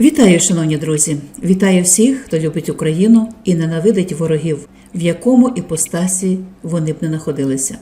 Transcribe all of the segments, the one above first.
Вітаю, шановні друзі! Вітаю всіх, хто любить Україну і ненавидить ворогів, в якому іпостасі вони б не знаходилися.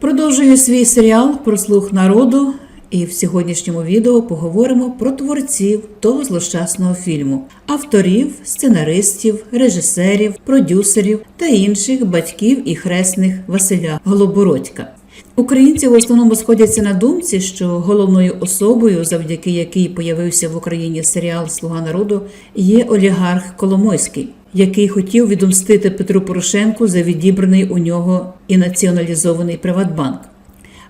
Продовжую свій серіал про слух народу, і в сьогоднішньому відео поговоримо про творців того злощасного фільму, авторів, сценаристів, режисерів, продюсерів та інших батьків і хресних Василя Голобородька. Українці в основному сходяться на думці, що головною особою, завдяки якій появився в Україні серіал Слуга народу, є олігарх Коломойський, який хотів відомстити Петру Порошенку за відібраний у нього і націоналізований Приватбанк.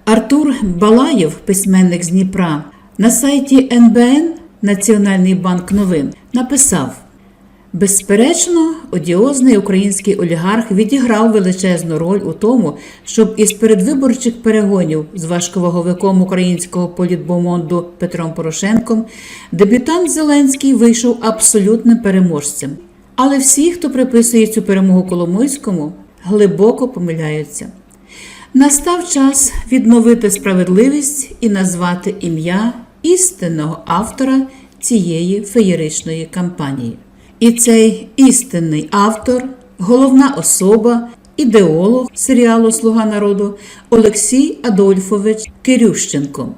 Артур Балаєв, письменник з Дніпра, на сайті НБН Національний банк новин написав. Безперечно, одіозний український олігарх відіграв величезну роль у тому, щоб із передвиборчих перегонів з важковаговиком українського політбомонду Петром Порошенком дебютант Зеленський вийшов абсолютним переможцем. Але всі, хто приписує цю перемогу Коломойському, глибоко помиляються. Настав час відновити справедливість і назвати ім'я істинного автора цієї феєричної кампанії. І цей істинний автор, головна особа, ідеолог серіалу Слуга народу Олексій Адольфович Кирющенко.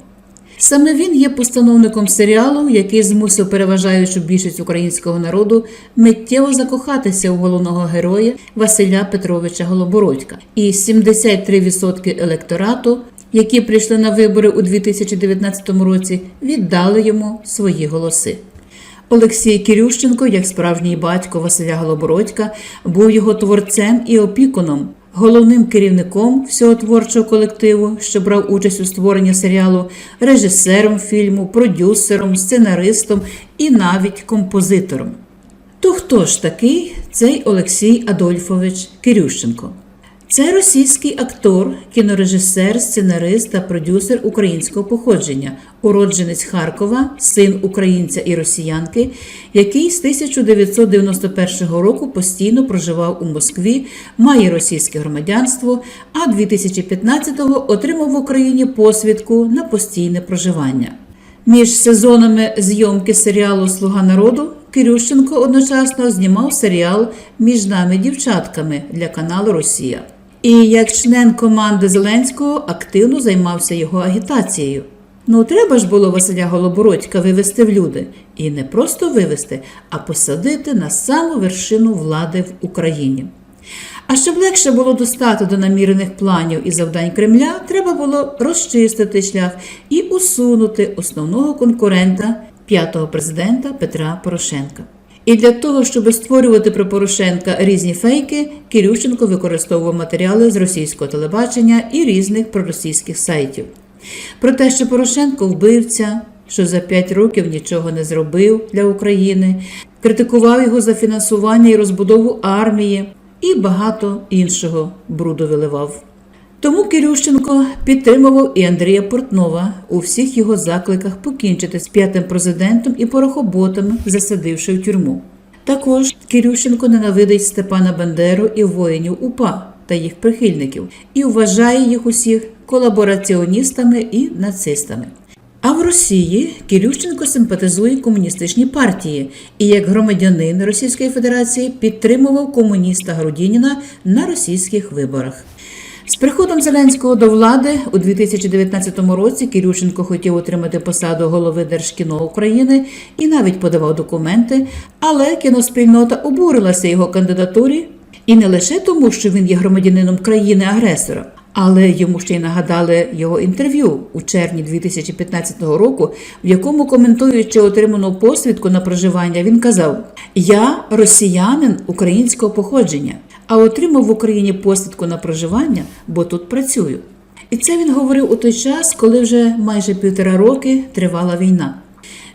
Саме він є постановником серіалу, який змусив переважаючу більшість українського народу миттєво закохатися у головного героя Василя Петровича Голобородька. І 73% електорату, які прийшли на вибори у 2019 році, віддали йому свої голоси. Олексій Кирющенко, як справжній батько Василя Голобородька, був його творцем і опікуном, головним керівником всього творчого колективу, що брав участь у створенні серіалу, режисером фільму, продюсером, сценаристом і навіть композитором. То хто ж такий цей Олексій Адольфович Кирющенко? Це російський актор, кінорежисер, сценарист та продюсер українського походження, уродженець Харкова, син українця і росіянки, який з 1991 року постійно проживав у Москві, має російське громадянство, а 2015-го отримав в Україні посвідку на постійне проживання. Між сезонами зйомки серіалу Слуга народу Кирющенко одночасно знімав серіал Між нами дівчатками для каналу Росія. І як член команди Зеленського активно займався його агітацією. Ну, треба ж було Василя Голобородька вивести в люди. І не просто вивести, а посадити на саму вершину влади в Україні. А щоб легше було достати до намірених планів і завдань Кремля, треба було розчистити шлях і усунути основного конкурента п'ятого президента Петра Порошенка. І для того, щоб створювати про Порошенка різні фейки, Кирющенко використовував матеріали з російського телебачення і різних проросійських сайтів. Про те, що Порошенко вбивця, що за п'ять років нічого не зробив для України, критикував його за фінансування і розбудову армії і багато іншого бруду виливав. Тому Кирющенко підтримував і Андрія Портнова у всіх його закликах покінчити з п'ятим президентом і порохоботами, засадивши в тюрму. Також Кирющенко ненавидить Степана Бандеру і воїнів УПА та їх прихильників і вважає їх усіх колабораціоністами і нацистами. А в Росії Кирющенко симпатизує комуністичній партії і як громадянин Російської Федерації підтримував комуніста Грудініна на російських виборах. З приходом Зеленського до влади у 2019 році Кирющенко хотів отримати посаду голови Держкіно України і навіть подавав документи, але кіноспільнота обурилася його кандидатурі. І не лише тому, що він є громадянином країни-агресора, але йому ще й нагадали його інтерв'ю у червні 2015 року, в якому, коментуючи отриману посвідку на проживання, він казав: Я росіянин українського походження а отримав в Україні посвідку на проживання, бо тут працюю. І це він говорив у той час, коли вже майже півтора роки тривала війна.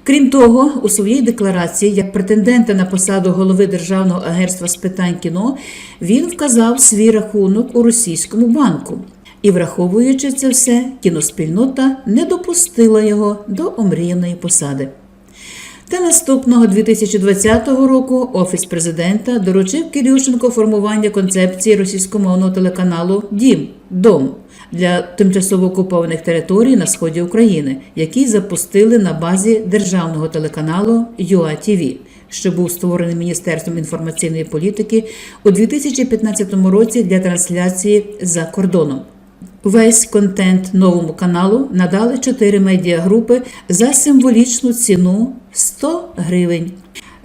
Крім того, у своїй декларації, як претендента на посаду голови Державного агентства з питань кіно, він вказав свій рахунок у російському банку. І, враховуючи це все, кіноспільнота не допустила його до омріяної посади. Та наступного 2020 року Офіс президента доручив Кирющенко формування концепції російськомовного телеканалу Дім Дом для тимчасово окупованих територій на сході України, який запустили на базі державного телеканалу ЮАТВ, що був створений Міністерством інформаційної політики у 2015 році для трансляції за кордоном. Весь контент новому каналу надали чотири медіагрупи за символічну ціну 100 гривень.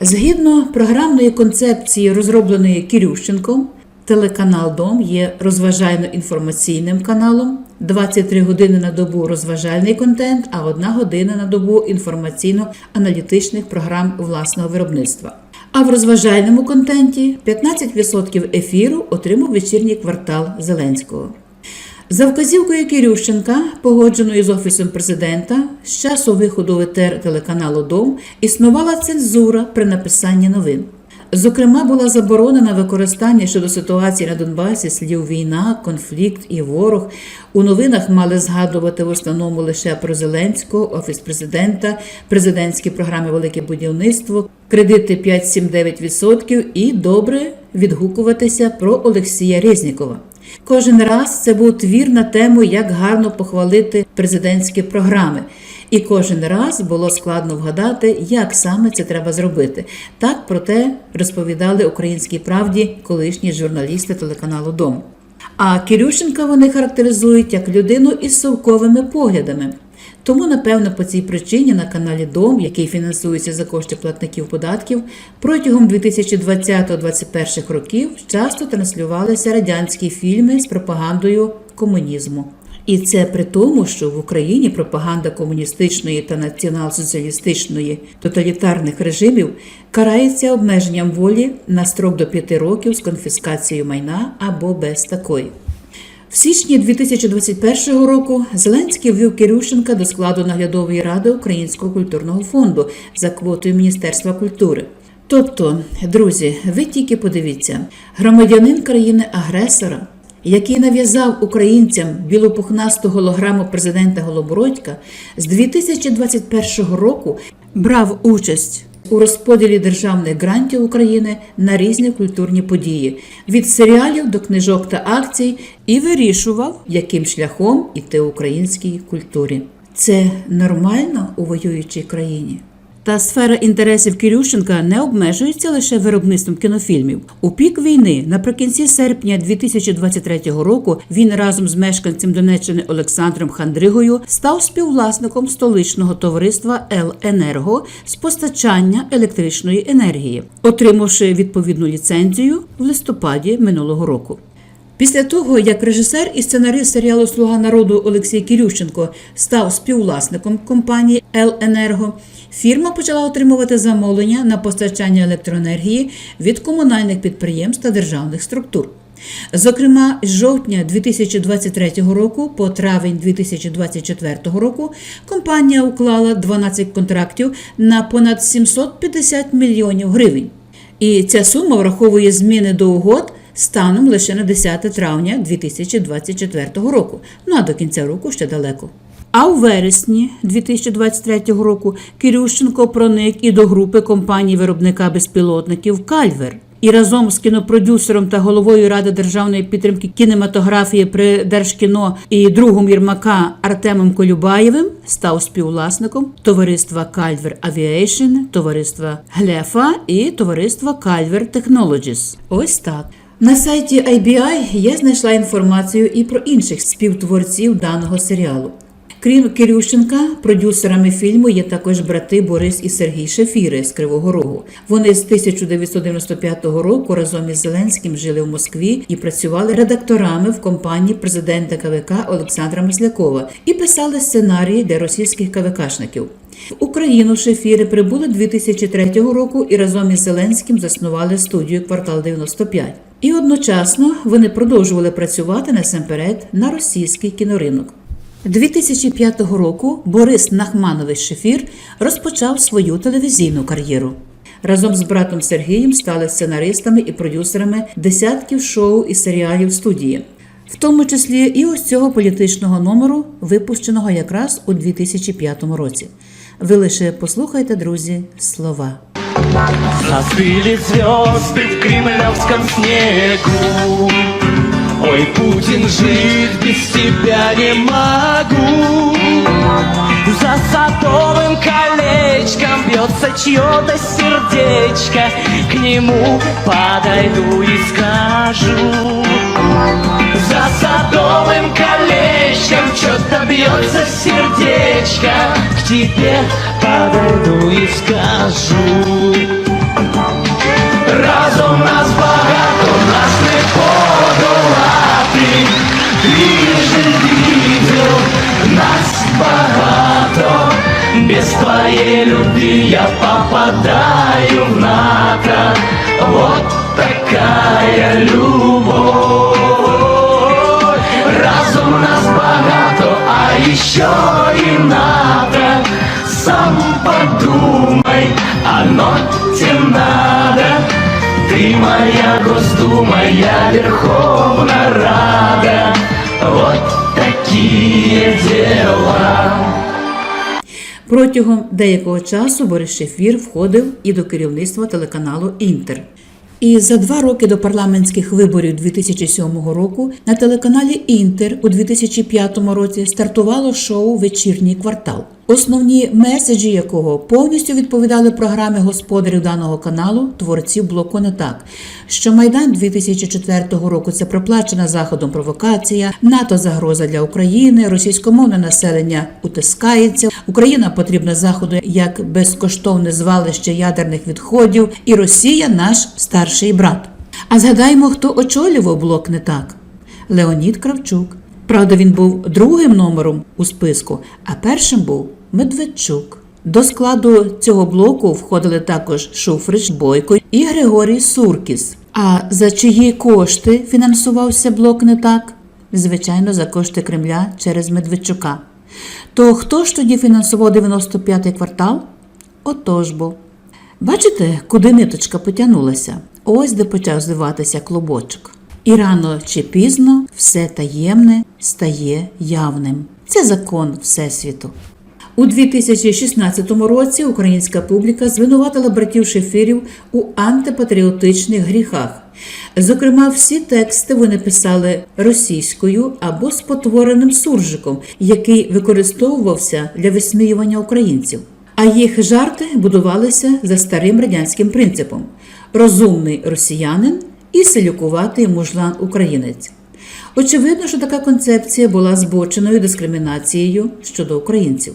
Згідно програмної концепції, розробленої Кірющенком, телеканал Дом є розважально-інформаційним каналом, 23 години на добу розважальний контент, а 1 година на добу інформаційно-аналітичних програм власного виробництва. А в розважальному контенті 15% ефіру отримав вечірній квартал Зеленського. За вказівкою Кирющенка, погодженою з офісом президента, з часу виходу в етер телеканалу Дом існувала цензура при написанні новин. Зокрема, була заборонена використання щодо ситуації на Донбасі слів війна, конфлікт і ворог. У новинах мали згадувати в основному лише про Зеленського, офіс президента, президентські програми Велике будівництво, кредити 5-7-9% і добре відгукуватися про Олексія Резнікова. Кожен раз це був твір на тему, як гарно похвалити президентські програми. І кожен раз було складно вгадати, як саме це треба зробити. Так про те розповідали українській правді колишні журналісти телеканалу Дом. А Кирющенка вони характеризують як людину із совковими поглядами. Тому, напевно, по цій причині на каналі Дом, який фінансується за кошти платників податків, протягом 2020-2021 років часто транслювалися радянські фільми з пропагандою комунізму. І це при тому, що в Україні пропаганда комуністичної та націонал-соціалістичної тоталітарних режимів карається обмеженням волі на строк до 5 років з конфіскацією майна або без такої. В січні 2021 року Зеленський ввів Кирющенка до складу наглядової ради Українського культурного фонду за квотою Міністерства культури. Тобто, друзі, ви тільки подивіться, громадянин країни-агресора, який нав'язав українцям білопухнасту голограму президента Голобородька, з 2021 року брав участь у розподілі державних грантів України на різні культурні події від серіалів до книжок та акцій і вирішував, яким шляхом іти українській культурі. Це нормально у воюючій країні. Та сфера інтересів Кирющенка не обмежується лише виробництвом кінофільмів. У пік війни, наприкінці серпня 2023 року, він разом з мешканцем Донеччини Олександром Хандригою став співвласником столичного товариства «Л-Енерго» з постачання електричної енергії, отримавши відповідну ліцензію в листопаді минулого року. Після того, як режисер і сценарист серіалу Слуга народу Олексій Кирющенко став співвласником компанії «Л-Енерго», фірма почала отримувати замовлення на постачання електроенергії від комунальних підприємств та державних структур. Зокрема, з жовтня 2023 року по травень 2024 року компанія уклала 12 контрактів на понад 750 мільйонів гривень. І ця сума враховує зміни до угод станом лише на 10 травня 2024 року. Ну а до кінця року ще далеко. А у вересні 2023 року Кирющенко проник і до групи компаній виробника безпілотників Кальвер. І разом з кінопродюсером та головою ради державної підтримки кінематографії при Держкіно і другом Єрмака Артемом Колюбаєвим став співвласником товариства Кальвер Авіейшн, товариства Глефа і товариства Кальвер Technologies. Ось так. На сайті IBI я знайшла інформацію і про інших співтворців даного серіалу. Крім Кирющенка, продюсерами фільму є також брати Борис і Сергій Шефіри з Кривого Рогу. Вони з 1995 року разом із Зеленським жили в Москві і працювали редакторами в компанії президента КВК Олександра Маслякова і писали сценарії для російських КВКшників. В Україну Шефіри прибули 2003 року і разом із Зеленським заснували студію Квартал 95. І одночасно вони продовжували працювати насамперед на російський кіноринок. 2005 року Борис Нахманович Шефір розпочав свою телевізійну кар'єру. Разом з братом Сергієм стали сценаристами і продюсерами десятків шоу і серіалів студії, в тому числі і ось цього політичного номеру, випущеного якраз у 2005 році. Ви лише послухайте, друзі, слова. Застыли звезды в кремлевском снегу Ой, Путин, жить без тебя не могу. За садовым колечком бьется чье-то сердечко. К нему подойду и скажу. За садовым колечком что-то бьется сердечко. К тебе подойду и скажу. Разом нас багато, Ти же видел, нас багато Без твоей любви я попадаю в НАТО Вот такая любовь Разом нас багато, а еще и надо Сам подумай, оно тебе надо Ты моя Госдума, я Верховная Рада Протягом деякого часу Борис Шефір входив і до керівництва телеканалу Інтер. І за два роки до парламентських виборів 2007 року на телеканалі Інтер у 2005 році стартувало шоу Вечірній квартал, основні меседжі якого повністю відповідали програмі господарів даного каналу творців блоку не так. Що Майдан 2004 року це проплачена заходом провокація, НАТО загроза для України, російськомовне населення утискається. Україна потрібна заходу як безкоштовне звалище ядерних відходів, і Росія наш старший брат. А згадаймо, хто очолював блок не так. Леонід Кравчук. Правда, він був другим номером у списку, а першим був Медведчук. До складу цього блоку входили також Шуфрич Бойко і Григорій Суркіс. А за чиї кошти фінансувався блок не так? Звичайно, за кошти Кремля через Медведчука. То хто ж тоді фінансував 95-й квартал? Отож бо. Бачите, куди ниточка потягнулася? Ось де почав звиватися клубочок. І рано чи пізно все таємне стає явним. Це закон Всесвіту. У 2016 році українська публіка звинуватила братів Шефірів у антипатріотичних гріхах. Зокрема, всі тексти вони писали російською або спотвореним суржиком, який використовувався для висміювання українців. А їх жарти будувалися за старим радянським принципом: розумний росіянин і селюкуватий мужлан українець. Очевидно, що така концепція була збоченою дискримінацією щодо українців.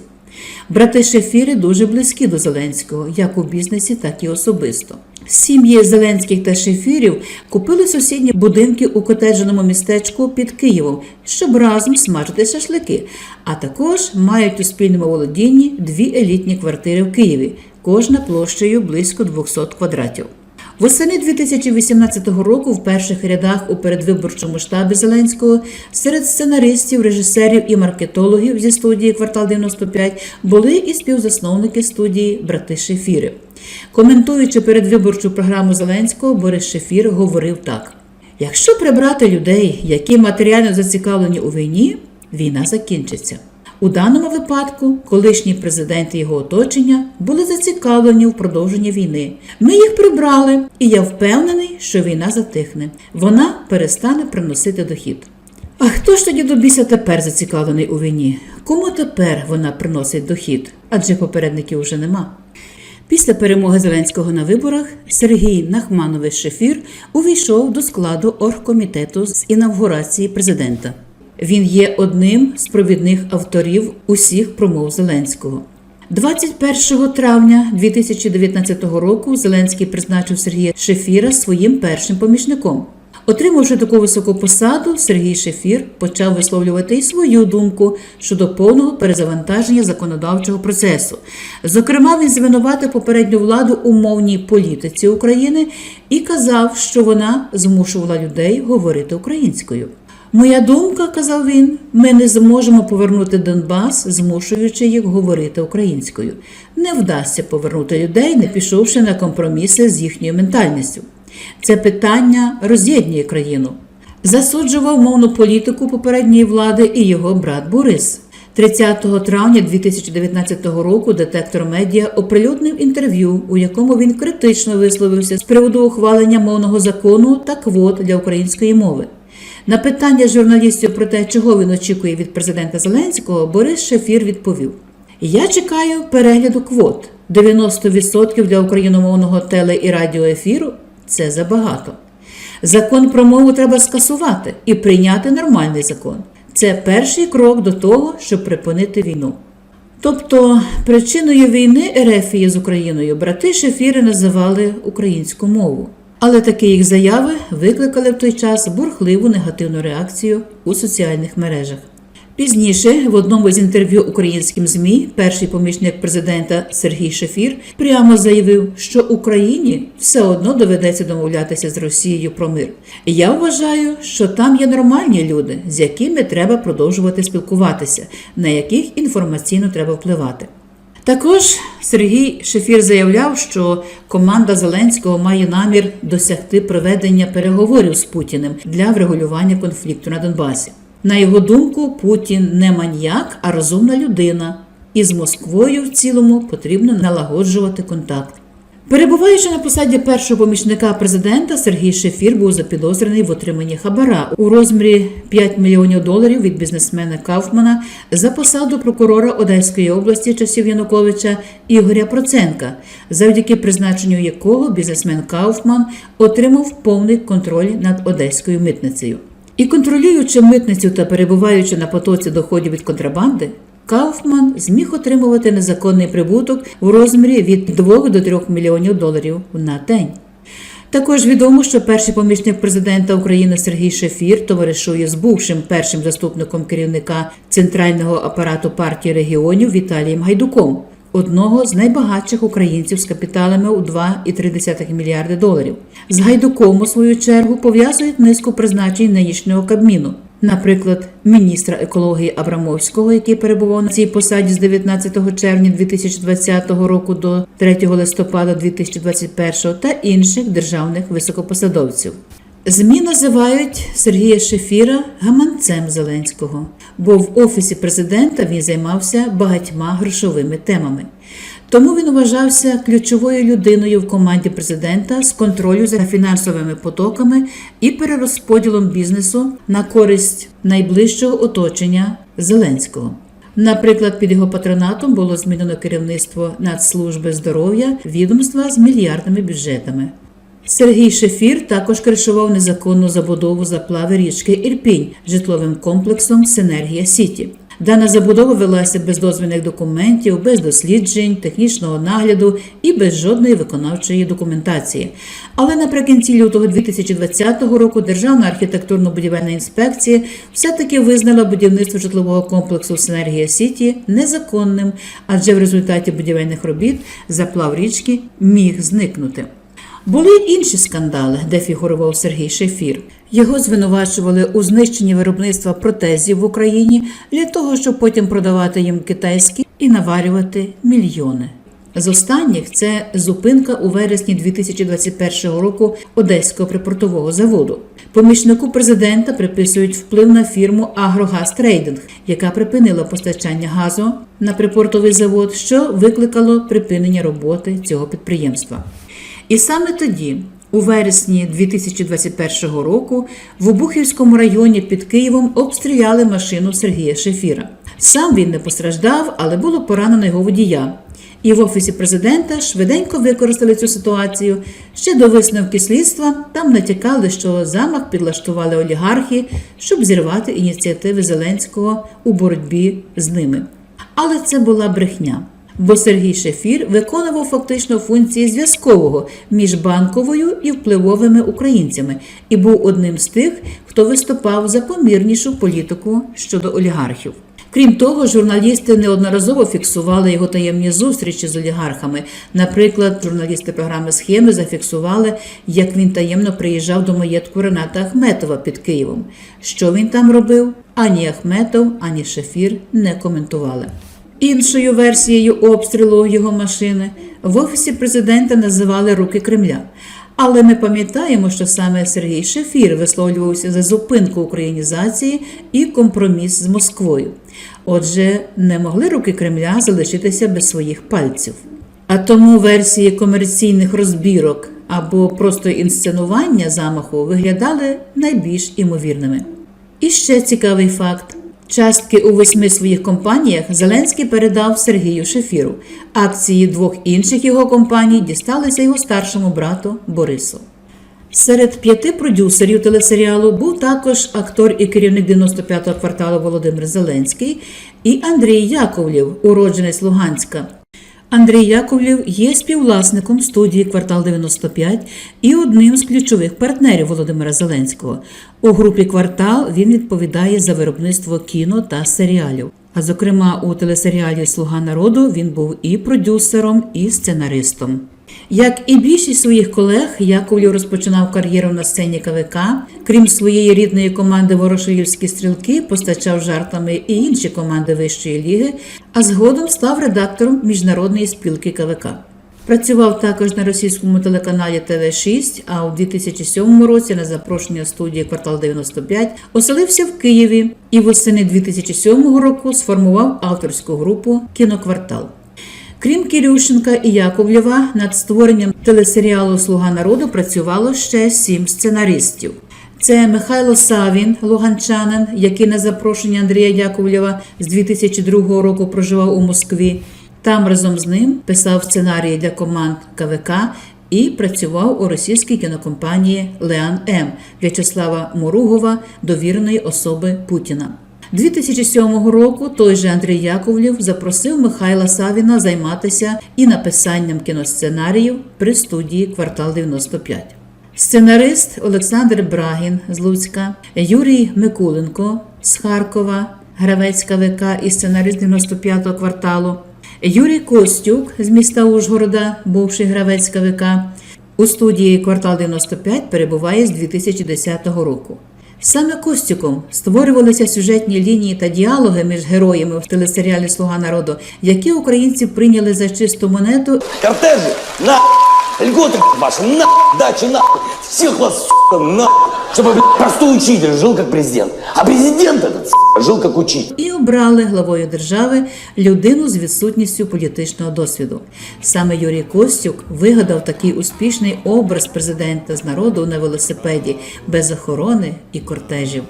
Брати Шефіри дуже близькі до Зеленського, як у бізнесі, так і особисто. Сім'ї Зеленських та Шефірів купили сусідні будинки у котедженому містечку під Києвом, щоб разом смажити шашлики, а також мають у спільному володінні дві елітні квартири в Києві, кожна площею близько 200 квадратів. Восени 2018 року в перших рядах у передвиборчому штабі Зеленського серед сценаристів, режисерів і маркетологів зі студії Квартал 95 були і співзасновники студії Брати Шефіри. Коментуючи передвиборчу програму Зеленського, Борис Шефір говорив так: якщо прибрати людей, які матеріально зацікавлені у війні, війна закінчиться. У даному випадку колишній президент і його оточення були зацікавлені в продовженні війни. Ми їх прибрали, і я впевнений, що війна затихне. Вона перестане приносити дохід. А хто ж тоді до біса тепер зацікавлений у війні? Кому тепер вона приносить дохід? Адже попередників уже нема. Після перемоги Зеленського на виборах Сергій Нахманович Шефір увійшов до складу оргкомітету з інавгурації президента. Він є одним з провідних авторів усіх промов Зеленського. 21 травня 2019 року Зеленський призначив Сергія Шефіра своїм першим помічником. Отримавши таку високу посаду, Сергій Шефір почав висловлювати і свою думку щодо повного перезавантаження законодавчого процесу. Зокрема, він звинуватив попередню владу у мовній політиці України і казав, що вона змушувала людей говорити українською. Моя думка, казав він, ми не зможемо повернути Донбас, змушуючи їх говорити українською. Не вдасться повернути людей, не пішовши на компроміси з їхньою ментальністю. Це питання роз'єднує країну. Засуджував мовну політику попередньої влади і його брат Борис. 30 травня 2019 року детектор медіа оприлюднив інтерв'ю, у якому він критично висловився з приводу ухвалення мовного закону та квот для української мови. На питання журналістів про те, чого він очікує від президента Зеленського, Борис Шефір відповів: Я чекаю перегляду квот. 90% для україномовного теле і радіоефіру це забагато. Закон про мову треба скасувати і прийняти нормальний закон. Це перший крок до того, щоб припинити війну. Тобто причиною війни Ерефії з Україною брати Шефіри називали українську мову. Але такі їх заяви викликали в той час бурхливу негативну реакцію у соціальних мережах. Пізніше, в одному з інтерв'ю українським ЗМІ, перший помічник президента Сергій Шефір прямо заявив, що Україні все одно доведеться домовлятися з Росією про мир. Я вважаю, що там є нормальні люди, з якими треба продовжувати спілкуватися, на яких інформаційно треба впливати. Також Сергій Шефір заявляв, що команда Зеленського має намір досягти проведення переговорів з Путіним для врегулювання конфлікту на Донбасі. На його думку, Путін не маньяк, а розумна людина, і з Москвою в цілому потрібно налагоджувати контакт. Перебуваючи на посаді першого помічника президента, Сергій Шефір був запідозрений в отриманні хабара у розмірі 5 мільйонів доларів від бізнесмена Кауфмана за посаду прокурора Одеської області часів Януковича Ігоря Проценка, завдяки призначенню якого бізнесмен Кауфман отримав повний контроль над одеською митницею. І контролюючи митницю та перебуваючи на потоці доходів від контрабанди, Кауфман зміг отримувати незаконний прибуток у розмірі від 2 до 3 мільйонів доларів на день. Також відомо, що перший помічник президента України Сергій Шефір товаришує з бувшим першим заступником керівника центрального апарату партії регіонів Віталієм Гайдуком, одного з найбагатших українців з капіталами у 2,3 мільярди доларів. З Гайдуком, у свою чергу, пов'язують низку призначень нинішнього Кабміну. Наприклад, міністра екології Абрамовського, який перебував на цій посаді з 19 червня 2020 року до 3 листопада 2021 та інших державних високопосадовців. ЗМІ називають Сергія Шефіра гаманцем Зеленського, бо в офісі президента він займався багатьма грошовими темами. Тому він вважався ключовою людиною в команді президента з контролю за фінансовими потоками і перерозподілом бізнесу на користь найближчого оточення Зеленського. Наприклад, під його патронатом було змінено керівництво Нацслужби здоров'я відомства з мільярдними бюджетами. Сергій Шефір також кришував незаконну забудову заплави річки Ірпінь житловим комплексом Синергія Сіті. Дана забудова велася без дозвільних документів, без досліджень, технічного нагляду і без жодної виконавчої документації. Але наприкінці лютого 2020 року Державна архітектурно-будівельна інспекція все-таки визнала будівництво житлового комплексу Синергія Сіті незаконним, адже в результаті будівельних робіт заплав річки міг зникнути. Були інші скандали, де фігурував Сергій Шефір. Його звинувачували у знищенні виробництва протезів в Україні для того, щоб потім продавати їм китайські і наварювати мільйони. З останніх це зупинка у вересні 2021 року Одеського припортового заводу. Помічнику президента приписують вплив на фірму Агрогаз Трейдинг, яка припинила постачання газу на припортовий завод, що викликало припинення роботи цього підприємства. І саме тоді, у вересні 2021 року, в Обухівському районі під Києвом обстріляли машину Сергія Шефіра. Сам він не постраждав, але було поранено його водія. І в офісі президента швиденько використали цю ситуацію. Ще до висновки слідства там натякали, що замах підлаштували олігархи, щоб зірвати ініціативи Зеленського у боротьбі з ними. Але це була брехня. Бо Сергій Шефір виконував фактично функції зв'язкового між банковою і впливовими українцями і був одним з тих, хто виступав за помірнішу політику щодо олігархів. Крім того, журналісти неодноразово фіксували його таємні зустрічі з олігархами. Наприклад, журналісти програми Схеми зафіксували, як він таємно приїжджав до маєтку Рената Ахметова під Києвом. Що він там робив? Ані Ахметов, ані Шефір не коментували. Іншою версією обстрілу його машини в офісі президента називали руки Кремля. Але ми пам'ятаємо, що саме Сергій Шефір висловлювався за зупинку українізації і компроміс з Москвою. Отже, не могли руки Кремля залишитися без своїх пальців. А тому версії комерційних розбірок або просто інсценування замаху виглядали найбільш імовірними. І ще цікавий факт: частки у восьми своїх компаніях Зеленський передав Сергію Шефіру. Акції двох інших його компаній дісталися його старшому брату Борису. Серед п'яти продюсерів телесеріалу був також актор і керівник 95-го кварталу Володимир Зеленський і Андрій Яковлів, уродженець Луганська. Андрій Яковлів є співвласником студії Квартал 95 і одним з ключових партнерів Володимира Зеленського. У групі Квартал він відповідає за виробництво кіно та серіалів. А зокрема, у телесеріалі Слуга народу він був і продюсером, і сценаристом. Як і більшість своїх колег, Яковлів розпочинав кар'єру на сцені КВК. Крім своєї рідної команди Ворошилівські стрілки, постачав жартами і інші команди вищої ліги, а згодом став редактором міжнародної спілки КВК. Працював також на російському телеканалі ТВ6, а у 2007 році на запрошення студії Квартал 95 оселився в Києві і восени 2007 року сформував авторську групу Кіноквартал. Крім Кірющенка і Яковлєва, над створенням телесеріалу Слуга народу працювало ще сім сценаристів. Це Михайло Савін, луганчанин, який на запрошення Андрія Яковлєва з 2002 року проживав у Москві. Там разом з ним писав сценарії для команд КВК і працював у російській кінокомпанії Леан М В'ячеслава Моругова, довіреної особи Путіна. 2007 року той же Андрій Яковлєв запросив Михайла Савіна займатися і написанням кіносценаріїв при студії Квартал 95. Сценарист Олександр Брагін з Луцька, Юрій Микуленко з Харкова, гравець КВК і сценарист 95-го кварталу, Юрій Костюк з міста Ужгорода, бувший гравець КВК, у студії Квартал 95 перебуває з 2010 року. Саме Костюком створювалися сюжетні лінії та діалоги між героями в телесеріалі Слуга народу, які українці прийняли за чисту монету Картежі! на льготы ваши, на дачи, на всех вас, сука, на чтобы блядь, простой учитель жил как президент, а президент этот сука, жил как учитель. і обрали главою держави людину з відсутністю політичного досвіду. Саме Юрій Костюк вигадав такий успішний образ президента з народу на велосипеді без охорони і кортежів.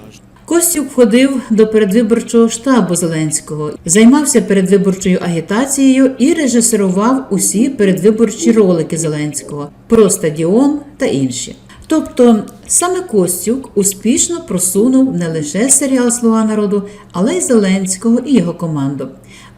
Костюк входив до передвиборчого штабу Зеленського, займався передвиборчою агітацією і режисерував усі передвиборчі ролики Зеленського про стадіон та інші. Тобто саме Костюк успішно просунув не лише серіал Слуга народу, але й Зеленського і його команду.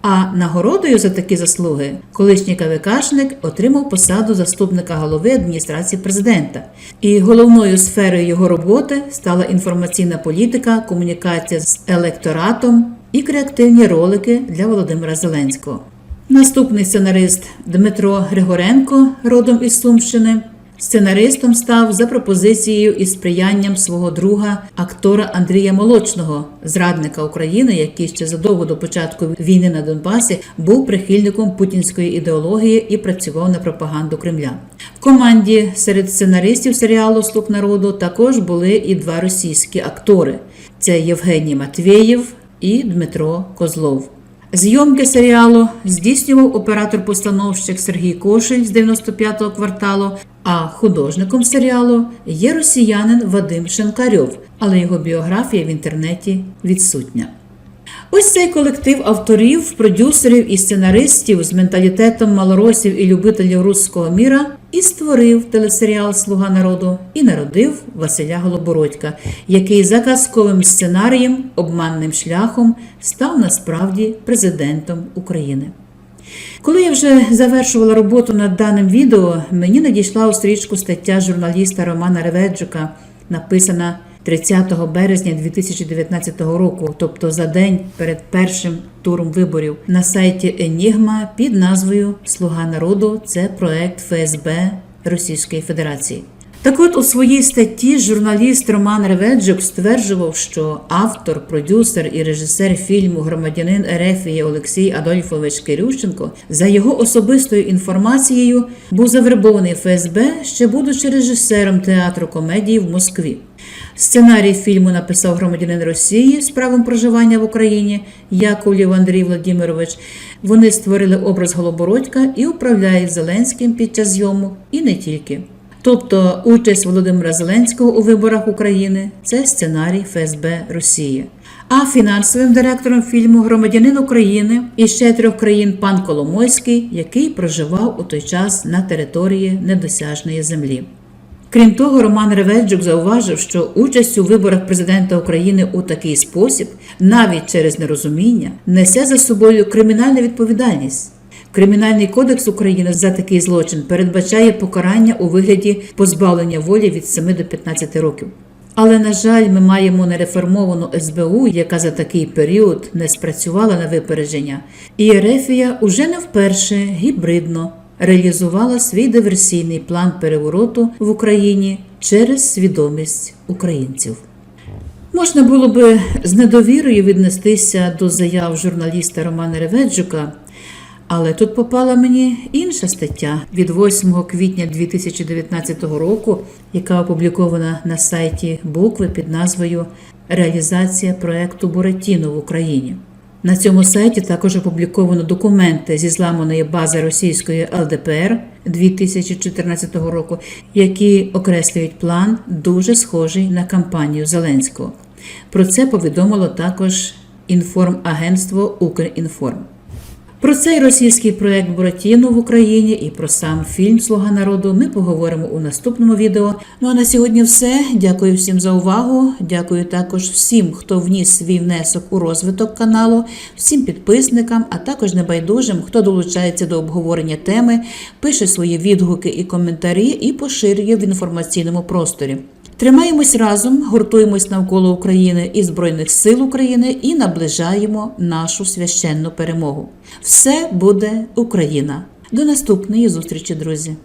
А нагородою за такі заслуги колишній КВКшник отримав посаду заступника голови адміністрації президента. І головною сферою його роботи стала інформаційна політика, комунікація з електоратом і креативні ролики для Володимира Зеленського. Наступний сценарист Дмитро Григоренко, родом із Сумщини. Сценаристом став за пропозицією і сприянням свого друга, актора Андрія Молочного, зрадника України, який ще задовго до початку війни на Донбасі був прихильником путінської ідеології і працював на пропаганду Кремля. В команді серед сценаристів серіалу Слуг народу також були і два російські актори: це Євгеній Матвєєв і Дмитро Козлов. Зйомки серіалу здійснював оператор-постановщик Сергій Кошель з 95-го кварталу, а художником серіалу є росіянин Вадим Шенкарьов, але його біографія в інтернеті відсутня. Ось цей колектив авторів, продюсерів і сценаристів з менталітетом малоросів і любителів руського міра і створив телесеріал Слуга народу і народив Василя Голобородька, який за казковим сценарієм, обманним шляхом став насправді президентом України. Коли я вже завершувала роботу над даним відео, мені надійшла у стрічку стаття журналіста Романа Реведжика, написана 30 березня 2019 року, тобто за день перед першим туром виборів, на сайті Енігма під назвою Слуга народу це проект ФСБ Російської Федерації. Так от у своїй статті журналіст Роман Реведжук стверджував, що автор, продюсер і режисер фільму Громадянин Ерефії Олексій Адольфович Кирющенко за його особистою інформацією був завербований ФСБ, ще будучи режисером театру комедії в Москві. Сценарій фільму написав громадянин Росії з правом проживання в Україні Яковлів Андрій Владимирович. Вони створили образ Голобородька і управляють Зеленським під час зйому, і не тільки. Тобто участь Володимира Зеленського у виборах України це сценарій ФСБ Росії. А фінансовим директором фільму громадянин України і ще трьох країн пан Коломойський, який проживав у той час на території недосяжної землі. Крім того, Роман Реведжук зауважив, що участь у виборах президента України у такий спосіб, навіть через нерозуміння, несе за собою кримінальну відповідальність. Кримінальний кодекс України за такий злочин передбачає покарання у вигляді позбавлення волі від 7 до 15 років. Але, на жаль, ми маємо нереформовану СБУ, яка за такий період не спрацювала на випередження, і Ерефія уже не вперше гібридно реалізувала свій диверсійний план перевороту в Україні через свідомість українців. Можна було би з недовірою віднестися до заяв журналіста Романа Реведжука, але тут попала мені інша стаття від 8 квітня 2019 року, яка опублікована на сайті Букви під назвою Реалізація проекту Буратіно в Україні. На цьому сайті також опубліковано документи зі зламаної бази російської ЛДПР 2014 року, які окреслюють план, дуже схожий на кампанію Зеленського. Про це повідомило також інформагентство Укрінформ. Про цей російський проект Буратіно в Україні і про сам фільм Слуга народу ми поговоримо у наступному відео. Ну а на сьогодні все. Дякую всім за увагу. Дякую також всім, хто вніс свій внесок у розвиток каналу, всім підписникам, а також небайдужим, хто долучається до обговорення теми, пише свої відгуки і коментарі і поширює в інформаційному просторі. Тримаємось разом, гуртуємось навколо України і Збройних сил України і наближаємо нашу священну перемогу. Все буде Україна. До наступної зустрічі, друзі!